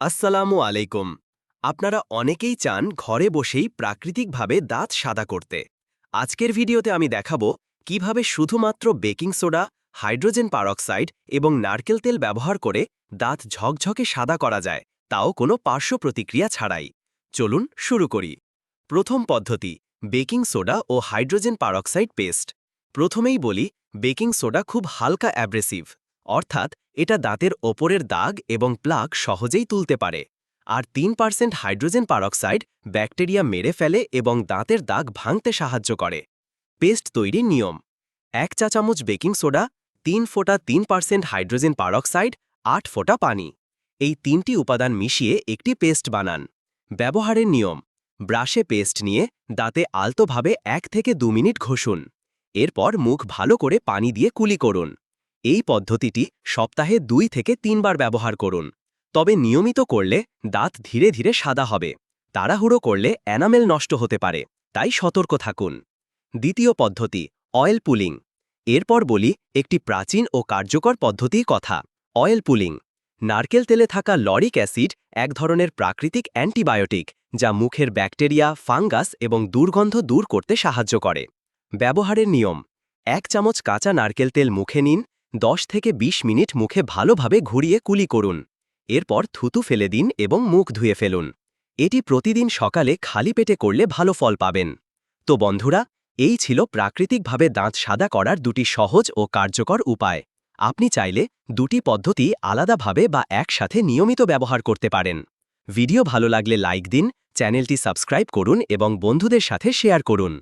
আসসালামু আলাইকুম। আপনারা অনেকেই চান ঘরে বসেই প্রাকৃতিকভাবে দাঁত সাদা করতে। আজকের ভিডিওতে আমি দেখাবো কীভাবে শুধুমাত্র বেকিং সোডা, হাইড্রোজেন পারক্সাইড এবং নারকেল তেল ব্যবহার করে দাঁত ঝকঝকে সাদা করা যায়, তাও কোনো পার্শ্ব প্রতিক্রিয়া ছাড়াই। চলুন শুরু করি। প্রথম পদ্ধতি, বেকিং সোডা ও হাইড্রোজেন পারক্সাইড পেস্ট। প্রথমেই বলি, বেকিং সোডা খুব হালকা অ্যাব্রেসিভ। অর্থাৎ এটা দাঁতের ওপরের দাগ এবং প্লাক সহজেই তুলতে পারে। আর তিন পার্সেন্ট হাইড্রোজেন পারক্সাইড ব্যাকটেরিয়া মেরে ফেলে এবং দাঁতের দাগ ভাঙতে সাহায্য করে। পেস্ট তৈরির নিয়ম। এক চা চামচ বেকিং সোডা, তিন ফোঁটা তিন পার্সেন্ট হাইড্রোজেন পারক্সাইড, আট ফোঁটা পানি। এই তিনটি উপাদান মিশিয়ে একটি পেস্ট বানান। ব্যবহারের নিয়ম। ব্রাশে পেস্ট নিয়ে দাঁতে আলতোভাবে এক থেকে দু মিনিট ঘষুন। এরপর মুখ ভালো করে পানি দিয়ে কুলি করুন। এই পদ্ধতিটি সপ্তাহে দুই থেকে তিনবার ব্যবহার করুন। তবে নিয়মিত করলে দাঁত ধীরে ধীরে সাদা হবে। তাড়াহুড়ো করলে অ্যানামেল নষ্ট হতে পারে, তাই সতর্ক থাকুন। দ্বিতীয় পদ্ধতি, অয়েল পুলিং। এরপর বলি একটি প্রাচীন ও কার্যকর পদ্ধতির কথা, অয়েল পুলিং। নারকেল তেলে থাকা লরিক অ্যাসিড এক ধরনের প্রাকৃতিক অ্যান্টিবায়োটিক যা মুখের ব্যাকটেরিয়া, ফাঙ্গাস এবং দুর্গন্ধ দূর করতে সাহায্য করে। ব্যবহারের নিয়ম, এক চামচ কাঁচা নারকেল তেল মুখে নিন 10 থেকে ২০ মিনিট মুখে ভালোভাবে ঘুরিয়ে কুলি করুন। এরপর থুতু ফেলে দিন এবং মুখ ধুয়ে ফেলুন। এটি প্রতিদিন সকালে খালি পেটে করলে ভালো ফল পাবেন। তো বন্ধুরা, এই ছিল প্রাকৃতিকভাবে দাঁত সাদা করার দুটি সহজ ও কার্যকর উপায়। আপনি চাইলে দুটি পদ্ধতি আলাদাভাবে বা একসাথে নিয়মিত ব্যবহার করতে পারেন। ভিডিও ভালো লাগলে লাইক দিন, চ্যানেলটি সাবস্ক্রাইব করুন এবং বন্ধুদের সাথে শেয়ার করুন।